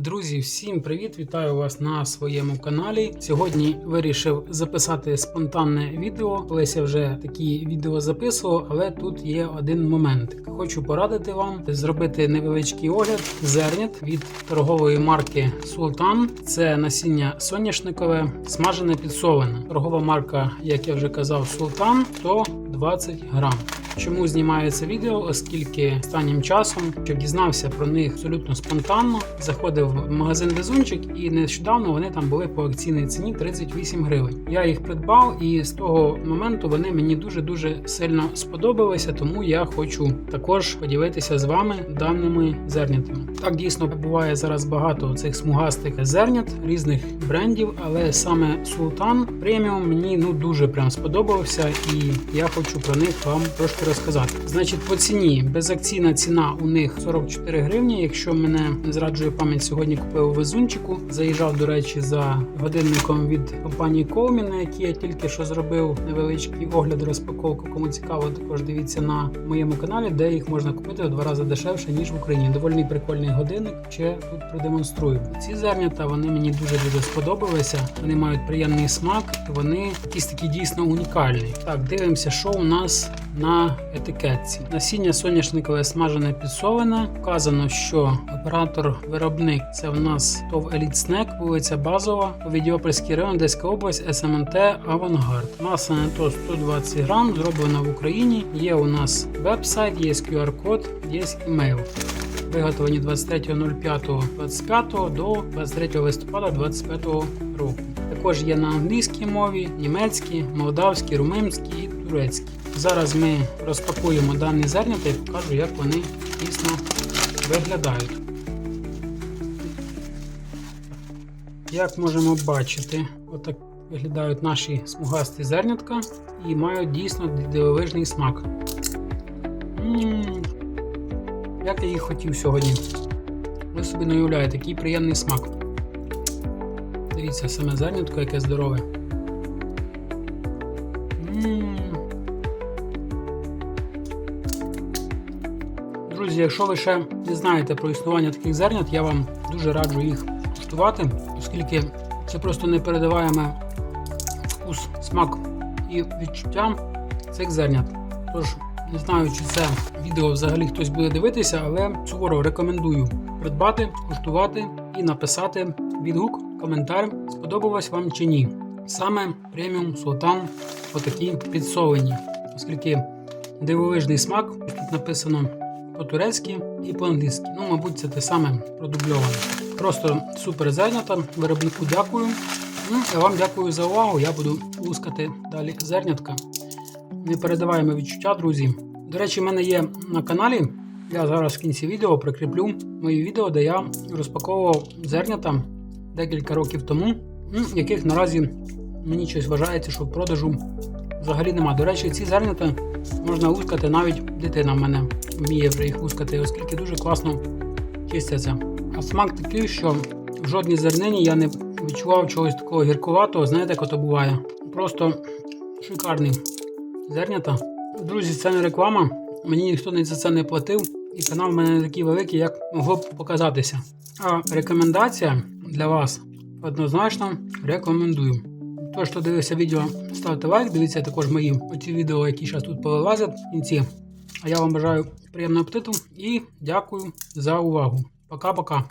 Друзі, всім привіт! Вітаю вас на своєму каналі. Сьогодні вирішив записати спонтанне відео. Колись я вже такі відео записував, але тут є один момент. Хочу порадити вам зробити невеличкий огляд зернят від торгової марки Султан. Це насіння соняшникове, смажене підсолене. Торгова марка, як я вже казав, Султан 120 грам. Чому знімаю це відео? Оскільки останнім часом щоб дізнався про них абсолютно спонтанно, заходив в магазин Везунчик, і нещодавно вони там були по акційній ціні 38 гривень. Я їх придбав, і з того моменту вони мені дуже дуже сильно сподобалися. Тому я хочу також поділитися з вами даними зернятами. Так дійсно буває зараз багато цих смугастих зернят різних брендів, але саме Султан преміум мені ну дуже прям сподобався, і я хочу про них вам трошки розказати. Значить, по ціні безакційна ціна у них 44 гривні. Якщо мене не зраджує пам'ять, сьогодні купив у везунчику. Заїжджав, до речі, за годинником від компанії Колмін, на якій я тільки що зробив невеличкий огляд розпаковку. Кому цікаво, також дивіться на моєму каналі, де їх можна купити в два рази дешевше ніж в Україні. Доволі прикольний годинник. Ще тут продемонструю. Ці зернята вони мені дуже дуже сподобалися. Вони мають приємний смак, вони якісь такі дійсно унікальні. Так, дивимося, що у нас на етикетці. Насіння соняшникове смажене підсолене. Вказано, що оператор-виробник це в нас ТОВ Еліт Снек, вулиця Базова, Овідіопольський район, Одеська область, СМНТ Авангард. Маса не то 120 грам, зроблена в Україні. Є у нас веб-сайт, є QR-код, є імейл. Виготовлені 23.05.25 до 23 листопада 25 року. Також є на англійській мові, німецькій, молдавській, румунській і турецькій. Зараз ми розпакуємо дані зернята і покажу, як вони дійсно виглядають. Як можемо бачити, отак виглядають наші смугасті зернятка і мають дійсно дивовижний смак. М, Як я їх хотів сьогодні. Ви собі не уявляєте, який приємний смак. Дивіться, саме зернятко, яке здорове. М. Друзі, якщо ви ще не знаєте про існування таких зернят, я вам дуже раджу їх куштувати, оскільки це просто непередаваємо вкус, смак і відчуття цих зернят. Тож, не знаю, чи це відео взагалі хтось буде дивитися, але суворо рекомендую придбати, куштувати і написати відгук, коментар, сподобалось вам чи ні. Саме преміум султан отакі підсолені, оскільки дивовижний смак, тут написано по-турецьки і по-англійськи. Ну, мабуть, це те саме продубльоване. Просто супер зернята. Виробнику дякую. Ну, я вам дякую за увагу. Я буду лускати далі зернятка. Непередаваємо відчуття, друзі. До речі, в мене є на каналі. Я зараз в кінці відео прикріплю мої відео, де я розпаковував зернята декілька років тому, ну, яких наразі мені щось вважається, що в продажу взагалі нема. До речі, ці зернята можна лускати навіть дитина в мене вміє лускати, оскільки дуже класно чистяться. А смак такий, що в жодній зернині я не відчував чогось такого гіркуватого. Знаєте, як ото буває. Просто шикарний зернята. Друзі, це не реклама. Мені ніхто за це не платив, і канал в мене не такий великий, як могло б показатися. А рекомендація для вас однозначно рекомендую. Тож, хто дивився відео, ставте лайк, дивіться також мої оці відео, які зараз тут повилазять в кінці. А я вам бажаю приємного апетиту і дякую за увагу. Пока-пока.